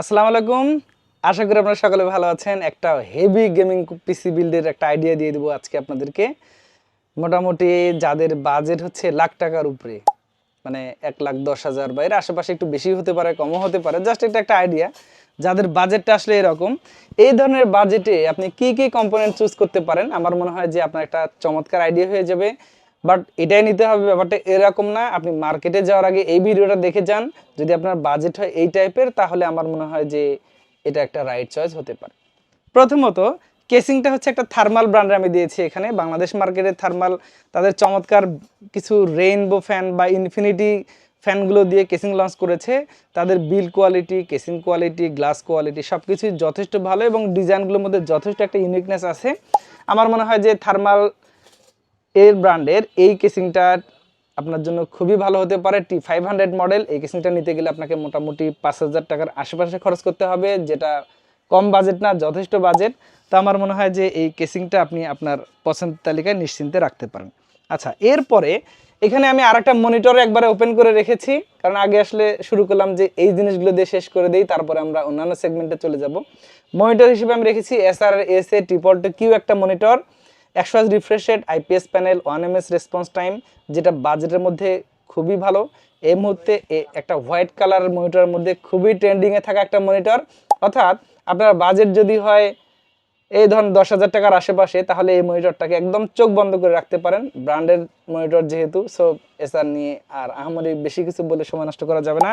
আসসালামু আলাইকুম। আশা করি আপনারা সকলে ভালো আছেন। একটা হেভি গেমিং পিসি বিল্ডের একটা আইডিয়া দিয়ে দেবো আজকে আপনাদেরকে। মোটামুটি যাদের বাজেট হচ্ছে লাখ টাকার উপরে মানে এক লাখ দশ হাজার বা এর আশেপাশে একটু বেশি হতে পারে, কমও হতে পারে জাস্ট এটা একটা আইডিয়া যাদের বাজেটটা আসলে এরকম, এই ধরনের বাজেটে আপনি কি কি কম্পোনেন্ট চুজ করতে পারেন? আমার মনে হয় যে আপনার একটা চমৎকার আইডিয়া হয়ে যাবে। বাট এটাই নিতে হবে, ব্যাপারটা এরকম না। আপনি মার্কেটে যাওয়ার আগে এই ভিডিওটা দেখে যান। যদি আপনার বাজেট হয় এই টাইপের তাহলে আমার মনে হয় যে এটা একটা রাইট চয়েস হতে পারে। প্রথমত কেসিংটা হচ্ছে একটা থার্মাল ব্র্যান্ডের আমি দিয়েছি এখানে। বাংলাদেশ মার্কেটে থার্মাল তাদের চমৎকার কিছু রেইনবো ফ্যান বা ইনফিনিটি ফ্যানগুলো দিয়ে কেসিং লঞ্চ করেছে। তাদের build quality casing quality glass quality সব কিছুই যথেষ্ট ভালো এবং ডিজাইনগুলোর মধ্যে যথেষ্ট একটা ইউনিকনেস আছে। আমার মনে হয় যে থার্মাল এর ব্র্যান্ডের এই কেসিংটা আপনার জন্য খুবই ভালো হতে পারে। টি ফাইভ হান্ড্রেড মডেল এই কেসিংটা নিতে গেলে আপনাকে মোটামুটি পাঁচ হাজার টাকার আশেপাশে খরচ করতে হবে, যেটা কম বাজেট না, যথেষ্ট বাজেট তো আমার মনে হয় যে এই কেসিংটা আপনি আপনার পছন্দ তালিকায় নিশ্চিন্তে রাখতে পারেন। আচ্ছা এরপরে এখানে আমি আরেকটা মনিটর একবারে ওপেন করে রেখেছি, কারণ আগে আসলে শুরু করলাম যে এই জিনিসগুলো দিয়ে শেষ করে দিই, তারপরে আমরা অন্যান্য সেগমেন্টে চলে যাব। মনিটর হিসেবে আমি রেখেছি S R S A triple Q একটা মনিটর একশো আজ refresh rate IPS panel one M S response time যেটা বাজেটের মধ্যে খুবই ভালো। এই মুহূর্তে একটা হোয়াইট কালার মনিটরের মধ্যে খুবই ট্রেন্ডিংয়ে থাকা একটা মনিটর অর্থাৎ আপনার বাজেট যদি হয়, এই ধরুন দশ হাজার টাকার আশেপাশে, তাহলে এই মনিটরটাকে একদম চোখ বন্ধ করে রাখতে পারেন। ব্র্যান্ডের মনিটর যেহেতু সো এসআর নিয়ে আর আহামরি বেশি কিছু বলে সময় নষ্ট করা যাবে না।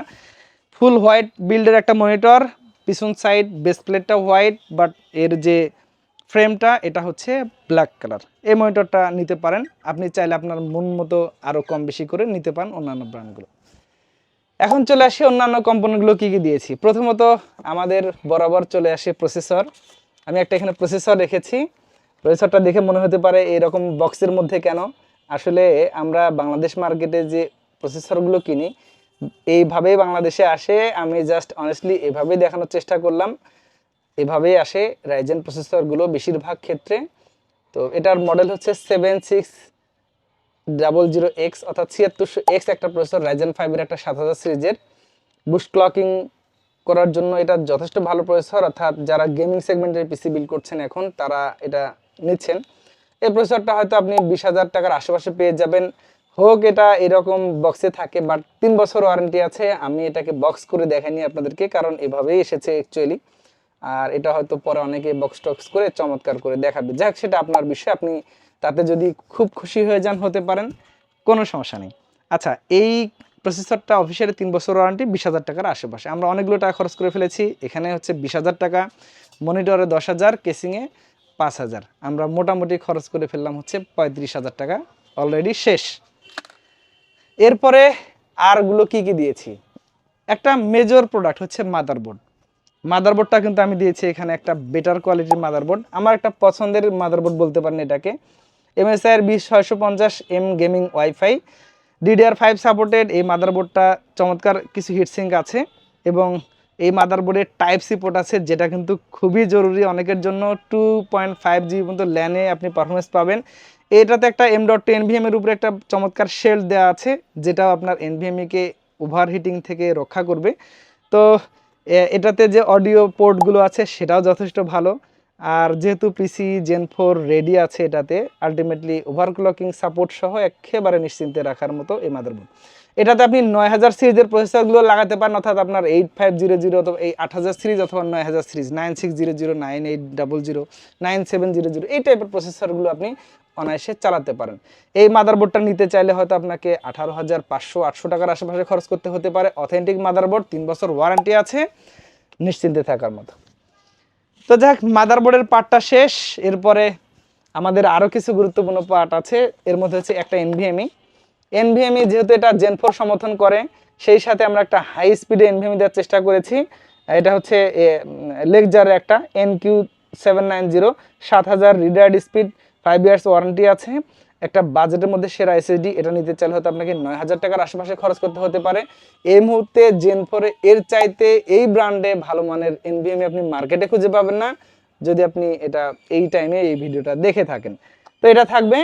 ফুল হোয়াইট বিল্ডের একটা মনিটর পিছন সাইড বেস প্লেটটা হোয়াইট বাট এর যে ফ্রেমটা এটা হচ্ছে ব্ল্যাক কালার এই মনিটরটা নিতে পারেন। আপনি চাইলে আপনার মন মতো আরও কম বেশি করে নিতে পারেন অন্যান্য ব্র্যান্ডগুলো এখন চলে আসি অন্যান্য কম্পোনেন্টগুলো কী কী দিয়েছি। প্রথমত আমাদের বরাবর চলে আসে প্রসেসর আমি একটা এখানে প্রসেসর রেখেছি। প্রসেসরটা দেখে মনে হতে পারে এরকম বক্সের মধ্যে কেন? আসলে আমরা বাংলাদেশ মার্কেটে যে প্রসেসরগুলো কিনি, এইভাবেই বাংলাদেশে আসে। আমি জাস্ট অনেস্টলি এভাবেই দেখানোর চেষ্টা করলাম। এভাবেই আসে রাইজেন প্রসেসরগুলো বেশিরভাগ ক্ষেত্রে। তো এটার মডেল হচ্ছে seven six double zero X, অর্থাৎ ছিয়াত্তরশো এক্স একটা প্রসেসর, রাইজেন ফাইভের একটা সাত হাজার সিরিজের। বুস্ট ক্লকিং করার জন্য এটা যথেষ্ট ভালো প্রসেসর, অর্থাৎ যারা গেমিং সেগমেন্টের পিসি বিল করছেন এখন, তারা এটা নিচ্ছেন। এই প্রসেসরটা হয়তো আপনি বিশ হাজার টাকার আশেপাশে পেয়ে যাবেন। হোক, এটা এরকম বক্সে থাকে, বাট তিন বছর ওয়ারেন্টি আছে। আমি এটাকে বক্স করে দেখাইনি আপনাদেরকে, কারণ এভাবেই এসেছে অ্যাকচুয়ালি আর এটা হয়তো পরে অনেকে বক্স টক্স করে চমৎকার করে দেখাবে। যাক, সেটা আপনার বিষয়। আপনি তাতে যদি খুব খুশি হয়ে যান, হতে পারেন। কোনো সমস্যা নেই। আচ্ছা এই প্রসেসরটা অফিসিয়ালি তিন বছর ওয়ারেন্টি বিশ হাজার টাকার আশেপাশে। আমরা অনেকগুলো টাকা খরচ করে ফেলেছি। এখানে হচ্ছে বিশ হাজার টাকা মনিটরে দশ হাজার কেসিংয়ে পাঁচ হাজার। আমরা মোটামুটি খরচ করে ফেললাম হচ্ছে পঁয়ত্রিশ হাজার টাকা। অলরেডি শেষ। এরপরে আরগুলো কি কি দিয়েছি? একটা মেজর প্রোডাক্ট হচ্ছে মাদারবোর্ড মাদারবোর্ডটা কিন্তু আমি দিয়েছি এখানে একটা বেটার কোয়ালিটির মাদারবোর্ড আমার একটা পছন্দের মাদারবোর্ড বলতে পারেন এটাকে। এমএসআইয়ের বিশ ছয়শো পঞ্চাশ M gaming wifi DDR five supported এই মাদারবোর্ডটা চমৎকার কিছু হিটসিঙ্ক আছে এবং এই মাদারবোর্ডে টাইপ সি পোর্ট আছে, যেটা কিন্তু খুবই জরুরি। অনেকের জন্য টু পয়েন্ট ফাইভ জি পর্যন্ত ল্যানে আপনি পারফরমেন্স পাবেন। এটাতে একটা এম ডট টু এনভিএমের উপরে একটা চমৎকার শেল্ড দেওয়া আছে, যেটাও আপনার এনভিএমইকে ওভারহিটিং থেকে রক্ষা করবে। তো এটাতে যে অডিও পোর্টগুলো আছে সেটাও যথেষ্ট ভালো। আর যেহেতু পিসি জেন ফোর রেডি আছে এটাতে আলটিমেটলি ওভারক্লকিং সাপোর্ট সহ একেবারে নিশ্চিন্তে রাখার মতো এই মাদারবোর্ড। এটাতে আপনি নয় হাজার সিরিজের প্রসেসরগুলো লাগাতে পারেন, অর্থাৎ আপনার এইট ফাইভ জিরো জিরো অথবা এই আট হাজার সিরিজ অথবা নয় হাজার series, nine six zero zero, nine eight double zero, nine seven zero zero, এই টাইপের প্রসেসরগুলো আপনি অনায়াসে চালাতে পারেন। এই মাদারবোর্ডটা নিতে চাইলে হয়তো আপনাকে আঠারো হাজার পাঁচশো আটশো টাকার আশেপাশে খরচ করতে হতে পারে। অথেন্টিক মাদারবোর্ড, তিন বছর ওয়ারেন্টি আছে, নিশ্চিন্তে থাকার মতো। তো যাক, মাদারবোর্ডের পার্টটা শেষ। এরপরে আমাদের আরও কিছু গুরুত্বপূর্ণ পার্ট আছে। এর মধ্যে হচ্ছে একটা এনভিএমই এনভিএমই যেহেতু এটা জেন ফোর সমর্থন করে, সেই সাথে আমরা একটা হাই স্পিডে এনভিএমই দেওয়ার চেষ্টা করেছি। এটা হচ্ছে লেকজারের একটা N Q seven nine zero সাত হাজার স্পিড ফাইভ ইয়ার্স ওয়ারেন্টি আছে। একটা বাজেটের মধ্যে সেরা এসএসডি এটা নিতে চাইলে হয়তো আপনাকে নয় হাজার টাকার আশেপাশে খরচ করতে হতে পারে। এই মুহূর্তে জেন ফোরে এর চাইতে এই ব্র্যান্ডে ভালো মানের এনভিএমই আপনি মার্কেটে খুঁজে পাবেন না। যদি আপনি এটা এই টাইমে এই ভিডিওটা দেখে থাকেন। তো এটা থাকবে,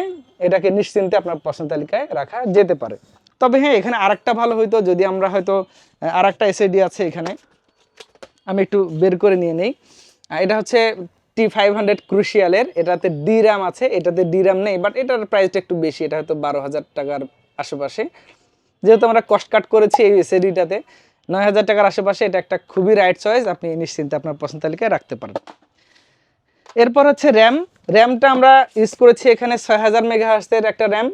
এটাকে নিশ্চিন্তে আপনার পছন্দ তালিকায় রাখা যেতে পারে। তবে হ্যাঁ এখানে আরেকটা ভালো হইতো, যদি আমরা হয়তো আরেকটা এসএডি আছে এখানে। আমি একটু বের করে নিয়ে নেই। এটা হচ্ছে টি ফাইভ হান্ড্রেড ক্রুশিয়ালের এটাতে ডি র্যাম আছে, এটাতে ডি র্যাম নেই বাট এটার প্রাইসটা একটু বেশি, এটা হয়তো বারো হাজার টাকার আশেপাশে। যেহেতু আমরা কস্ট কাট করেছি এই এসএডিটাতে নয় হাজার টাকার আশেপাশে এটা একটা খুবই রাইট চয়েস আপনি নিশ্চিন্তে আপনার পছন্দ তালিকায় রাখতে পারেন। এরপর হচ্ছে র্যাম র্যামটা আমরা ইউজ করেছি এখানে ছয় হাজার মেগাহার্সের একটা র্যাম।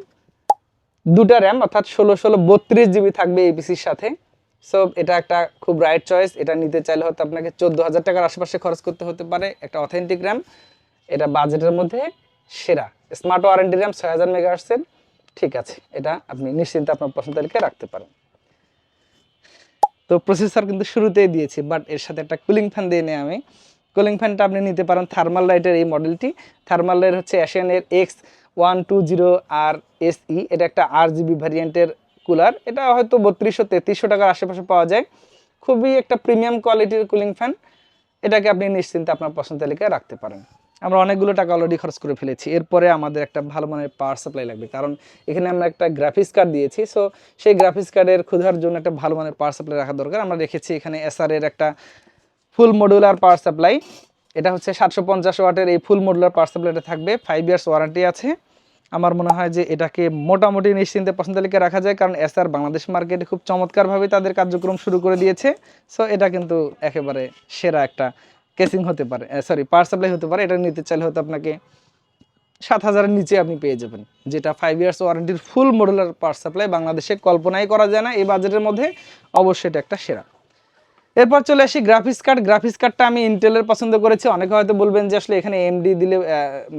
দুটা র্যাম, অর্থাৎ ষোলো ষোলো বত্রিশ জিবি থাকবে এই পিসির সাথে। সো এটা একটা খুব রাইট চয়েস এটা নিতে চাইলে হয়তো আপনাকে চোদ্দ হাজার টাকার আশেপাশে খরচ করতে হতে পারে। একটা অথেন্টিক র্যাম। এটা বাজেটের মধ্যে সেরা। স্মার্ট ওয়ারেন্টি র্যাম ছয় হাজার মেগাহার্সের ঠিক আছে, এটা আপনি নিশ্চিন্তে আপনার পছন্দ তালিকায় রাখতে পারেন। তো প্রসেসর কিন্তু শুরুতেই দিয়েছি বাট এর সাথে একটা কুলিং ফ্যান দিয়ে নিই আমি। কুলিং ফ্যানটা আপনি নিতে পারেন থার্মাল লাইটের এই মডেলটি থার্মাল লাইট হচ্ছে অ্যাশিয়ানের X one two zero R S E এটা একটা আর জিবি ভ্যারিয়েন্টের কুলার এটা হয়তো বত্রিশশো, তেত্রিশশো টাকার আশেপাশে পাওয়া যায়। খুবই একটা প্রিমিয়াম কোয়ালিটির কুলিং ফ্যান এটাকে আপনি নিশ্চিন্তে আপনার পছন্দ তালিকায় রাখতে পারেন। আমরা অনেকগুলো টাকা অলরেডি খরচ করে ফেলেছি। এরপরে আমাদের একটা ভালো মানের পাওয়ার সাপ্লাই লাগবে। কারণ এখানে আমরা একটা গ্রাফিক্স কার্ড দিয়েছি। সো সেই গ্রাফিক্স কার্ডের ক্ষুধার জন্য একটা ভালো মানের পাওয়ার সাপ্লাই রাখা দরকার। আমরা রেখেছি এখানে এসআর এর একটা ফুল মডুলার পাওয়ার সাপ্লাই এটা হচ্ছে সাতশো পঞ্চাশ ওয়াটের এই ফুল মডুলার পাওয়ার সাপ্লাইটা থাকবে। ফাইভ ইয়ার্স ওয়ারেন্টি আছে। আমার মনে হয় যে এটাকে মোটামুটি নিশ্চিন্তে পছন্দ তালিকায় রাখা যায় কারণ এসআর বাংলাদেশ মার্কেটে খুব চমৎকারভাবে তাদের কার্যক্রম শুরু করে দিয়েছে। সো এটা কিন্তু একেবারে সেরা একটা কেসিং হতে পারে। সরি পাওয়ার সাপ্লাই হতে পারে। এটা নিতে চাইলে হয়তো আপনাকে সাত হাজারের নিচে আপনি পেয়ে যাবেন। যেটা ফাইভ ইয়ার্স ওয়ারেন্টির ফুল মডুলার পাওয়ার সাপ্লাই বাংলাদেশে কল্পনাই করা যায় না। এই বাজেটের মধ্যে অবশ্যই এটা একটা সেরা। এরপর চলে আসি গ্রাফিক্স কার্ড গ্রাফিক্স কার্ডটা আমি ইন্টেলের পছন্দ করেছি। অনেকে হয়তো বলবেন যে আসলে এখানে এমডি দিলে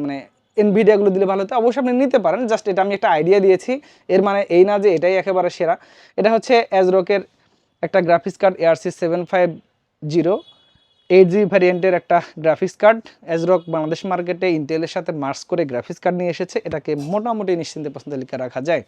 মানে এনভিডিয়াগুলো দিলে ভালো হতো। অবশ্যই আপনি নিতে পারেন। জাস্ট এটা আমি একটা আইডিয়া দিয়েছি। এর মানে এই না যে এটাই একেবারে সেরা। এটা হচ্ছে অ্যাজরকের একটা graphics card A R C seven five zero eight G ভ্যারিয়েন্টের একটা গ্রাফিক্স কার্ড অ্যাজরক বাংলাদেশ মার্কেটে ইন্টেলের সাথে মার্চ করে গ্রাফিক্স কার্ড নিয়ে এসেছে। এটাকে মোটামুটি নিশ্চিন্তে পছন্দ তালিকা রাখা যায়।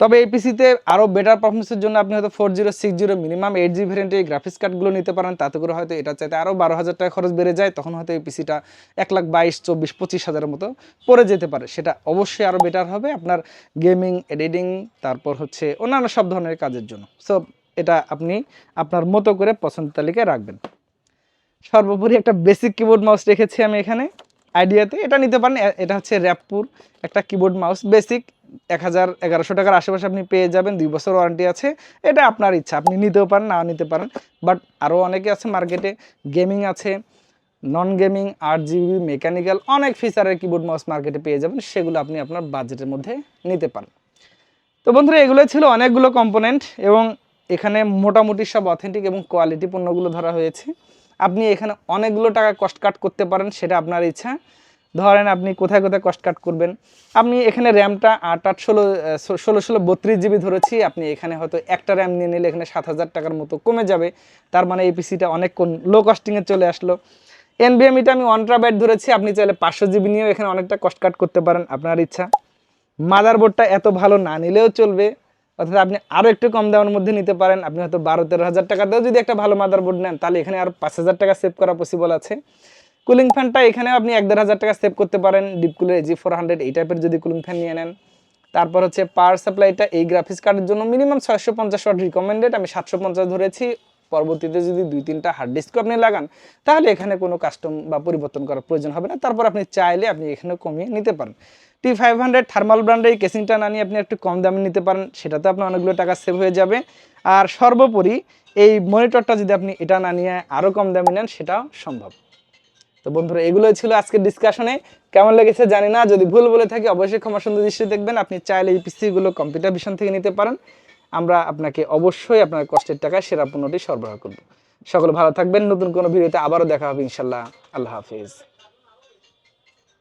তবে এই পিসিতে আরও বেটার পারফরমেন্সের জন্য আপনি হয়তো four zero six zero minimum eight G ভ্যারিয়েন্টের graphics কার্ডগুলো নিতে পারেন। তাতে করে হয়তো এটা চাইতে আরও বারো হাজার টাকা খরচ বেড়ে যায়। তখন হয়তো এই পিসিটা এক লাখ বাইশ, চব্বিশ, পঁচিশ হাজারের মতো পড়ে যেতে পারে। সেটা অবশ্যই আরও বেটার হবে আপনার গেমিং এডিটিং তারপর হচ্ছে অন্যান্য সব ধরনের কাজের জন্য। সো এটা আপনি আপনার মতো করে পছন্দ তালিকায় রাখবেন। সর্বোপরি একটা বেসিক কিবোর্ড মাউস রেখেছি আমি এখানে আইডিয়াতে এটা নিতে পারেন এটা হচ্ছে র্যাপপুর একটা কিবোর্ড মাউস বেসিক এক হাজার এগারোশো টাকার আশেপাশে আপনি পেয়ে যাবেন, দুই বছর ওয়ারেন্টি আছে। এটা আপনার ইচ্ছা, আপনি নিতেও পারেন, নাও নিতে পারেন। বাট আরও অনেকে আছে মার্কেটে গেমিং আছে নন গেমিং আট জিবি মেকানিক্যাল অনেক ফিচারের কিবোর্ড মাউস মার্কেটে পেয়ে যাবেন, সেগুলো আপনি আপনার বাজেটের মধ্যে নিতে পারেন। তো বন্ধুরা এগুলো ছিল অনেকগুলো কম্পোনেন্ট এবং এখানে মোটামুটি সব অথেন্টিক এবং কোয়ালিটি পণ্যগুলো ধরা হয়েছে। আপনি এখানে অনেকগুলো টাকা কস্ট কাট করতে পারেন, সেটা আপনার ইচ্ছা। ধরেন আপনি কোথায় কোথায় কস্ট কাট করবেন। আপনি এখানে র্যামটা আট আট, ষোলো ষোলো ষোলো, বত্রিশ জিবি ধরেছি। আপনি এখানে হয়তো একটা র্যাম নিয়ে নিলে এখানে সাত হাজার টাকার মতো কমে যাবে। তার মানে এই পিসিটা অনেক লো কস্টিংয়ে চলে আসলো। এনবিএমিটা আমি ওয়ান ধরেছি। আপনি চাইলে পাঁচশো জিবি নিয়েও এখানে অনেকটা কস্ট কাট করতে পারেন, আপনার ইচ্ছা। মাদারবোর্ডটা এত ভালো না নিলেও চলবে। অর্থাৎ আপনি আরও একটু কম দামের মধ্যে নিতে পারেন। আপনি হয়তো বারো তেরো হাজার টাকা দিয়েও যদি একটা ভালো মাদারবোর্ড নেন, তাহলে এখানে আর পাঁচ হাজার টাকা সেভ করা পসিবল আছে। কুলিং ফ্যানটা এখানে আপনি এক দেড় হাজার টাকা সেভ করতে পারেন। ডিপকুলের জি ফোর হান্ড্রেড এই টাইপের যদি কুলিং ফ্যান নিয়ে নেন। তারপর হচ্ছে পাওয়ার সাপ্লাইটা এই গ্রাফিক্স কার্ডের জন্য মিনিমাম ছয়শো পঞ্চাশ ওয়াট রিকমেন্ডেড আমি সাতশো পঞ্চাশ ধরেছি। পরবর্তীতে যদি দুই তিনটা হার্ড ডিস্কও আপনি লাগান, তাহলে এখানে কোনো কাস্টম বা পরিবর্তন করার প্রয়োজন হবে না। তারপর আপনি চাইলে আপনি এখানে কমিয়ে নিতে পারেন। টি ফাইভ হান্ড্রেড থার্মাল ব্র্যান্ডের এই কেসিংটা না নিয়ে আপনি একটু কম দামে নিতে পারেন, সেটাতে আপনার অনেকগুলো টাকা সেভ হয়ে যাবে। আর সর্বোপরি এই মনিটরটা যদি আপনি এটা না নিয়ে আরও কম দামে নেন, সেটাও সম্ভব। তো বন্ধুরা, এগুলোই ছিল আজকের ডিসকাশনে কেমন লেগেছে জানি না, যদি ভুল বলে থাকি অবশ্যই ক্ষমা সুন্দর দৃষ্টি দেখবেন, আপনি চাইলে এই পিসিগুলো কম্পিউটার ভিশন থেকে নিতে পারেন। আমরা আপনাকে অবশ্যই আপনার কষ্টের টাকায় সেরা পণ্যটি সরবরাহ করব। সকলে ভালো থাকবেন, নতুন কোনো ভিডিওতে আবারও দেখা হবে ইনশাল্লাহ আল্লাহ হাফিজ।